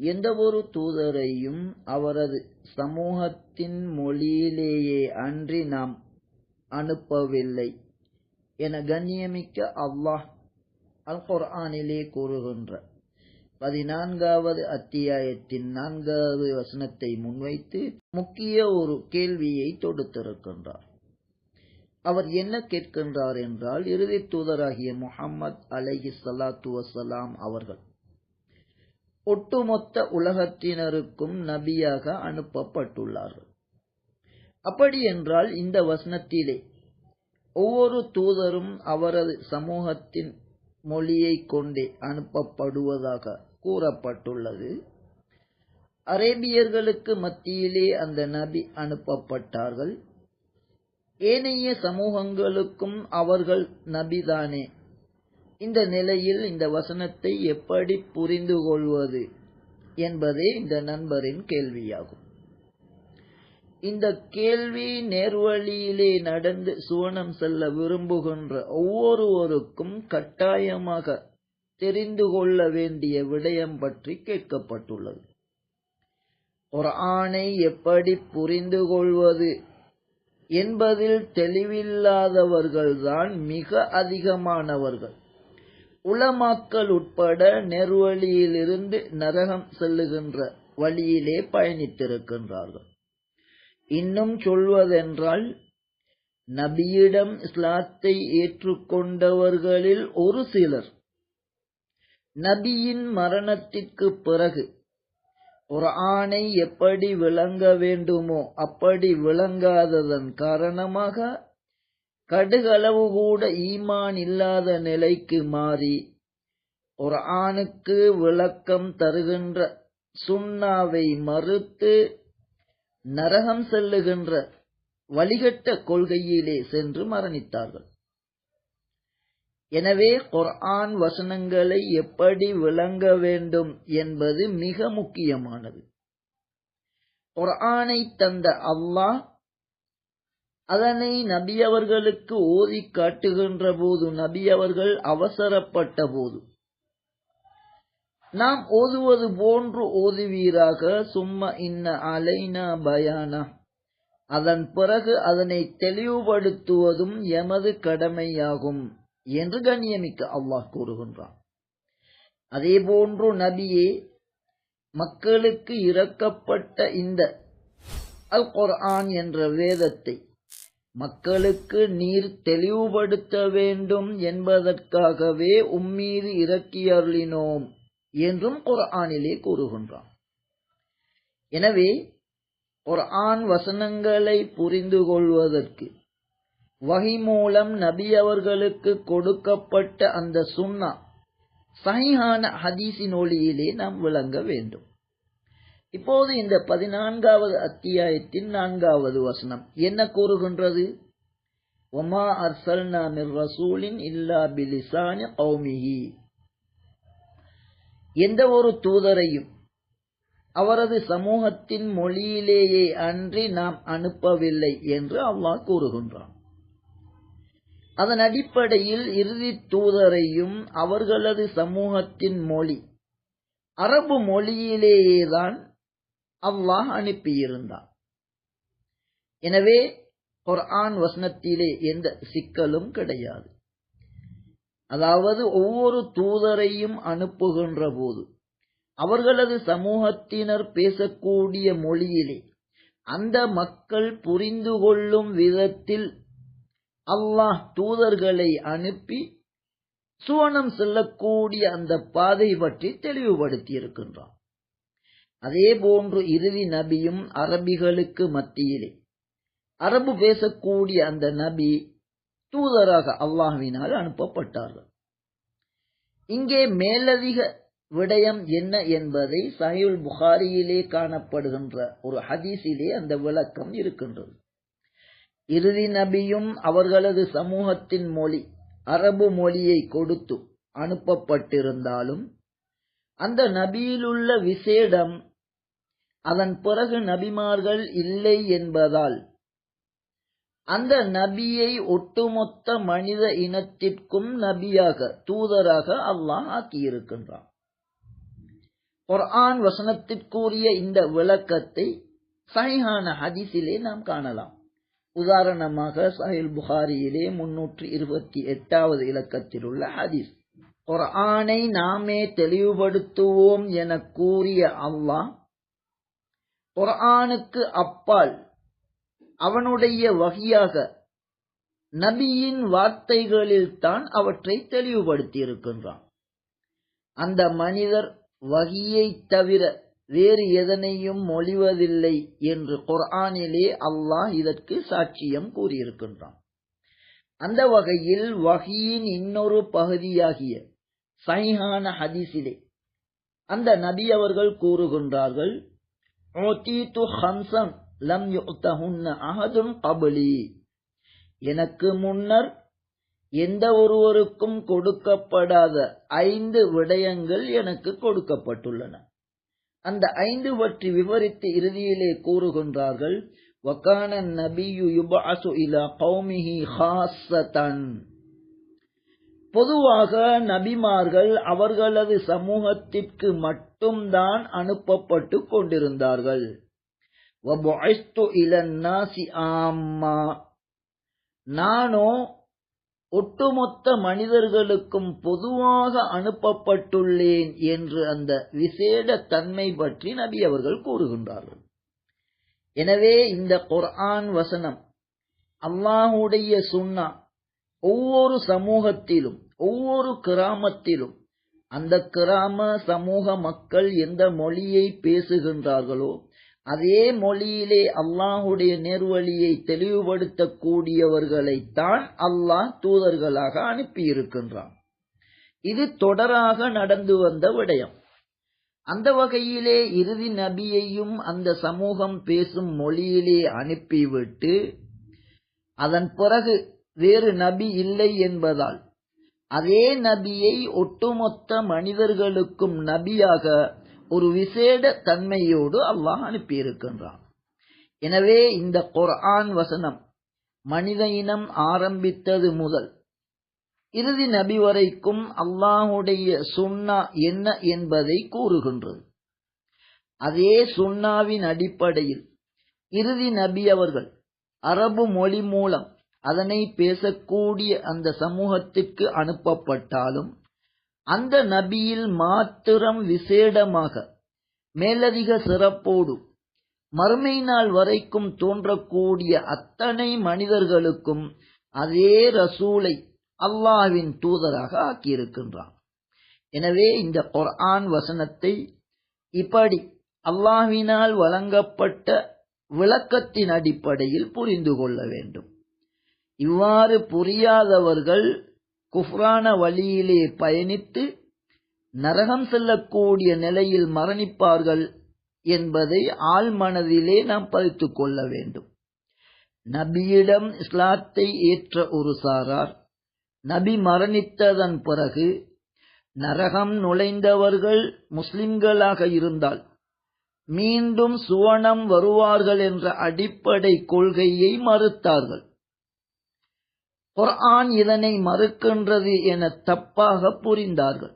எந்த ஒரு தூதரையும் அவரது சமூகத்தின் மொழியிலேயே அன்றி நாம் அனுப்பவில்லை என கண்ணியமிக்க அல்லாஹ் அல் குர்ஆனிலே கூறுகின்ற பதினான்காவது அத்தியாயத்தின் நான்காவது வசனத்தை முன்வைத்து முக்கிய ஒரு கேள்வியை தொடுத்திருக்கின்றார். அவர் என்ன கேட்கின்றார் என்றால் இறுதி தூதராகிய முகம்மது அலஹி சலாத்து வசலாம் அவர்கள் ஒட்டுமொத்த உலகத்தினருக்கும் நபியாக அனுப்பப்பட்டுள்ளார்கள். அப்படி என்றால் இந்த வசனத்திலே ஒவ்வொரு தூதரும் அவரது சமூகத்தின் மொழியை கொண்டே அனுப்பப்படுவதாக கூறப்பட்டுள்ளது. அரேபியர்களுக்கு மத்தியிலே அந்த நபி அனுப்பப்பட்டார்கள். ஏனைய சமூகங்களுக்கும் அவர்கள் நபிதானே இந்த நிலையில் இந்த வசனத்தை எப்படி புரிந்து கொள்வது என்பதே இந்த நண்பரின் கேள்வியாகும். இந்த கேள்வி நேர்வழியிலே நடந்து சுவனம் செல்ல விரும்புகின்ற ஒவ்வொருவருக்கும் கட்டாயமாக தெரிந்து கொள்ள வேண்டிய விடயம் பற்றி கேட்கப்பட்டுள்ளது. ஒரு ஆணை எப்படி புரிந்து கொள்வது என்பதில் தெளிவில்லாதவர்கள்தான் மிக அதிகமானவர்கள். உலமாக்கல் உட்பட நெருவழியிலிருந்து நரகம் செல்லுகின்ற வழியிலே பயணித்திருக்கின்றார்கள். இன்னும் சொல்வதென்றால் நபியிடம் இஸ்லாத்தை ஏற்றுக்கொண்டவர்களில் ஒரு சிலர் நபியின் மரணத்திற்கு பிறகு ஒரு ஆணை எப்படி விளங்க வேண்டுமோ அப்படி விளங்காததன் காரணமாக கடுகளவு கூட ஈமான் இல்லாத நிலைக்கு மாறி ஒரு ஆணுக்கு விளக்கம் தருகின்ற சுண்ணாவை மறுத்து நரகம் செல்லுகின்ற வழிகட்ட கொள்கையிலே சென்று மரணித்தார்கள். எனவே குர்ஆன் வசனங்களை எப்படி விளங்க வேண்டும் என்பது மிக முக்கியமானது. குர்ஆனை தந்த அல்லாஹ் அதனை நபி அவர்களுக்கு ஓதி காட்டுகின்ற போது நபி அவர்கள் அவசரப்பட்ட போது. நாம் ஓதுவது போன்று ஓதுவீராக சும்மா இன்ன அலைனா பயானா. அதன் பிறகு அதனை தெளிவுபடுத்துவதும் எமது கடமையாகும் என்று கண்ணியமிக்க அல்லாஹ் கூறுகின்றான். அதே போன்று நபியே மக்களுக்கு இறக்கப்பட்ட இந்த அல் குர்ஆன் என்ற வேதத்தை மக்களுக்கு நீர் தெளிவுபடுத்த வேண்டும் என்பதற்காகவே உம்மீது இறக்கியருளினோம் என்றும் குர்ஆனிலே கூறுகின்றான். எனவே குர்ஆன் வசனங்களை புரிந்து கொள்வதற்கு வகை மூலம் நபி அவர்களுக்கு கொடுக்கப்பட்ட அந்த சுண்ணா சஹிஹான ஹதீஸின் ஒளியிலே நாம் விளங்க வேண்டும். இப்போது இந்த பதினான்காவது அத்தியாயத்தின் நான்காவது வசனம். என்ன கூறுகின்றது? ஒமா அர்சல்னா மிர் ரசூலின் இல்லா பிலிசானி கௌமிஹி எந்த ஒரு தூதரையும் அவரது சமூகத்தின் மொழியிலேயே அன்றி நாம் அனுப்பவில்லை என்று அல்லாஹ் கூறுகின்றான். அதன் அடிப்படையில் இறுதி தூதரையும் அவர்களது சமூகத்தின் மொழி அரபு மொழியிலேயேதான் அல்லாஹ் அனுப்பியிருந்தான். எனவே குர்ஆன் வசனத்திலே எந்த சிக்கலும் கிடையாது. அதாவது ஒவ்வொரு தூதரையும் அனுப்புகின்ற போது அவர்களது சமூகத்தினர் பேசக்கூடிய மொழியிலே அந்த மக்கள் புரிந்து கொள்ளும் விதத்தில் அல்லாஹ் தூதர்களை அனுப்பி சுவனம் செல்லக்கூடிய அந்த பாதை பற்றி தெளிவுபடுத்தி அதே போன்று இறுதி நபியும் அரபிகளுக்கு மத்தியிலே. அரபு பேசக்கூடிய அந்த நபி தூதராக அல்லாஹ்வினால் அனுப்பப்பட்டார்கள். இங்கே மேலதிக விடயம் என்ன என்பதை சஹீல் புகாரியிலே காணப்படுகின்ற ஒரு ஹதீஸிலே அந்த விளக்கம் இருக்கின்றது. இறுதி நபியும் அவர்களது சமூகத்தின் மொழி அரபு மொழியை கொடுத்து அனுப்பப்பட்டிருந்தாலும் அந்த நபியிலுள்ள விசேடம் அதன் பிறகு நபிமார்கள் இல்லை என்பதால் அந்த நபியை ஒட்டுமொத்த மனித இனத்திற்கும் நபியாக தூதராக அல்லாஹ் ஆக்கியிருக்கின்றான். குர்ஆன் வசனத்திற்குரிய இந்த விளக்கத்தை சஹிஹான ஹதீஸிலே நாம் காணலாம். உதாரணமாக சஹில் புகாரியிலே முன்னூற்றி இருபத்தி எட்டாவது இலக்கத்தில் உள்ள ஹதீஸ். குர்ஆனை நாமே தெளிவுபடுத்துவோம் என கூறிய அல்லாஹ் குர்ஆனுக்கு அப்பால் அவனுடைய வகையாக நபியின் வார்த்தைகளில் தான் அவற்றை தெளிவுபடுத்தியிருக்கின்றான். அந்த மனிதர் வகியை தவிர வேறு எதனையும் மொழிவதில்லை என்று குர்ஆனிலே அல்லாஹ் இதற்கு சாட்சியம் கூறியிருக்கின்றான். அந்த வகையில் வகியின் இன்னொரு பகுதியாகிய சைஹான ஹதீஸிலே அந்த நபி அவர்கள் கூறுகின்றார்கள் லம் அஹதுன் கபலி. எனக்கு முன்னர் எந்த ஒருவருக்கும் கொடுக்கப்படாத ஐந்து விடயங்கள் எனக்கு கொடுக்கப்பட்டுள்ளன. அந்த ஐந்து பற்றி விவரித்து இறுதியிலே கூறுகின்றார்கள் வக்கான நபியு யுபாசு இலா கௌமிஹி ஹாசதன் பொதுவாக நபிமார்கள் அவர்களது சமூகத்திற்கு மட்டும்தான் அனுப்பப்பட்டு கொண்டிருந்தார்கள். நானோ ஒட்டுமொத்த மனிதர்களுக்கும் பொதுவாக அனுப்பப்பட்டுள்ளேன் என்று அந்த விசேட தன்மை பற்றி நபி அவர்கள் கூறுகின்றார்கள். எனவே இந்த குர்ஆன் வசனம் அல்லாஹுடைய சுண்ணா ஒவ்வொரு சமூகத்திலும் ஒவ்வொரு கிராமத்திலும் அந்த கிராம சமூக மக்கள் எந்த மொழியை பேசுகின்றார்களோ அதே மொழியிலே அல்லாஹுடைய நேர்வழியை தெளிவுபடுத்தக்கூடியவர்களைத்தான் அல்லாஹ் தூதர்களாக அனுப்பியிருக்கின்றான். இது தொடராக நடந்து வந்த விடயம். அந்த வகையிலே இறுதி நபியையும் அந்த சமூகம் பேசும் மொழியிலே அனுப்பிவிட்டு அதன் பிறகு வேறு நபி இல்லை என்பதால் அதே நபியை ஒட்டுமொத்த மனிதர்களுக்கும் நபியாக ஒரு விசேட தன்மையோடு அல்லாஹ் அனுப்பியிருக்கின்றான். எனவே இந்த குர்ஆன் வசனம் மனித இனம் ஆரம்பித்தது முதல் இறுதி நபி வரைக்கும் அல்லாஹுடைய சுன்னா என்ன என்பதை கூறுகின்றது. அதே சுன்னாவின் அடிப்படையில் இறுதி நபி அவர்கள் அரபு மொழி மூலம் அதனை பேசக்கூடிய அந்த சமூகத்திற்கு அனுப்பப்பட்டாலும் அந்த நபியில் மாத்திரம் விசேடமாக மேலதிக சிறப்போடு மறுமை நாள் வரைக்கும் தோன்றக்கூடிய அத்தனை மனிதர்களுக்கும் அதே ரசூலை அல்லாவின் தூதராக ஆக்கியிருக்கின்றான். எனவே இந்த குர்ஆன் வசனத்தை இப்படி அல்லாஹ்வினால் வழங்கப்பட்ட விளக்கத்தின் அடிப்படையில் புரிந்து கொள்ள வேண்டும். இவ்வாறு புரியாதவர்கள் குஃப்ரான வழியிலே பயணித்து நரகம் செல்லக்கூடிய நிலையில் மரணிப்பார்கள் என்பதை ஆழ்மனதிலே நாம் பதித்து கொள்ள வேண்டும். நபியிடம் இஸ்லாத்தை ஏற்ற ஒரு சாரார் நபி மரணித்ததன் பிறகு நரகம் நுழைந்தவர்கள் முஸ்லிம்களாக இருந்தால் மீண்டும் சுவனம் வருவார்கள் என்ற அடிப்படை கொள்கையை மறுத்தார்கள். குர்ஆன் இதனை மறுக்கின்றது என தப்பாக புரிந்தார்கள்.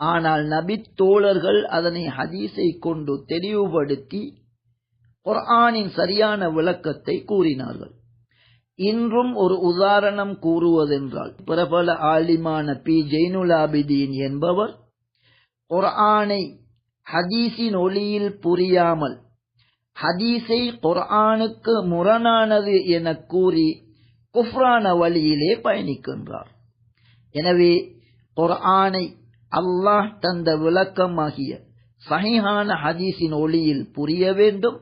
ஆனால் நபி தோழர்கள் அதனை ஹதீஸை கொண்டு தெளிவுபடுத்தி குர்ஆனின் சரியான விளக்கத்தை கூறினார்கள். இன்றும் ஒரு உதாரணம் கூறுவதென்றால் பிரபல ஆலிமான பி. ஜெயினுலாபிதீன் என்பவர் குர்ஆனை ஹதீஸின் ஒளியில் புரியாமல் ஹதீஸை குர்ஆனுக்கு முரணானது என கூறி குஃப்ரான வழியிலே பயணிக்கின்றார். எனவே குர்ஆனை அல்லாஹ் தந்த விளக்கமாகிய சஹிஹான ஹதீஸின் ஒளியில் புரிய வேண்டும்.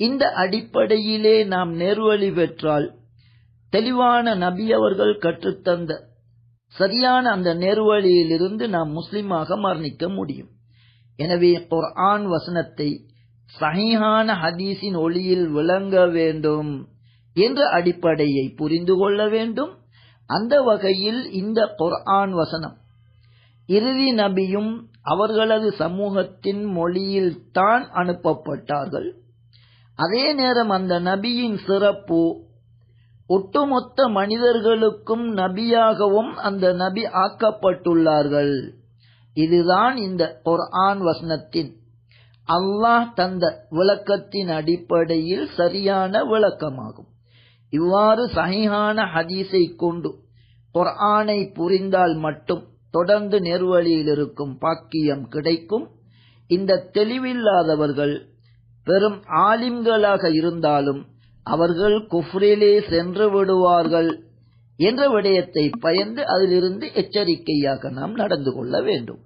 இந்த அடிப்படையிலே நாம் நேர்வழி பெற்றால் தெளிவான நபி அவர்கள் கற்றுத்தந்த சரியான அந்த நேர்வழியிலிருந்து நாம் முஸ்லிமாக மரணிக்க முடியும். எனவே குர்ஆன் வசனத்தை சஹிஹான ஹதீஸின் ஒளியில் விளங்க வேண்டும். என்ற அடிப்படையை புரிந்து கொள்ள வேண்டும். அந்த வகையில் இந்த குர்ஆன் வசனம் இறுதி நபியும் அவர்களது சமூகத்தின் மொழியில் தான் அனுப்பப்பட்டார்கள். அதே நேரம் அந்த நபியின் சிறப்பு ஒட்டுமொத்த மனிதர்களுக்கும் நபியாகவும் அந்த நபி ஆக்கப்பட்டுள்ளார்கள். இதுதான் இந்த குர்ஆன் வசனத்தின் அல்லாஹ் தந்த விளக்கத்தின் அடிப்படையில் சரியான விளக்கமாகும். இவ்வாறு சகிஹான ஹதீஸை கொண்டு குர்ஆனை புரிந்தால் மட்டும் தொடர்ந்து நேர்வழியில் இருக்கும் பாக்கியம் கிடைக்கும். இந்த தெளிவில்லாதவர்கள் பெரும் ஆலிம்களாக இருந்தாலும் அவர்கள் குஃப்ரிலே சென்று விடுவார்கள் என்ற விடயத்தை பயந்து அதிலிருந்து எச்சரிக்கையாக நாம் நடந்து கொள்ள வேண்டும்.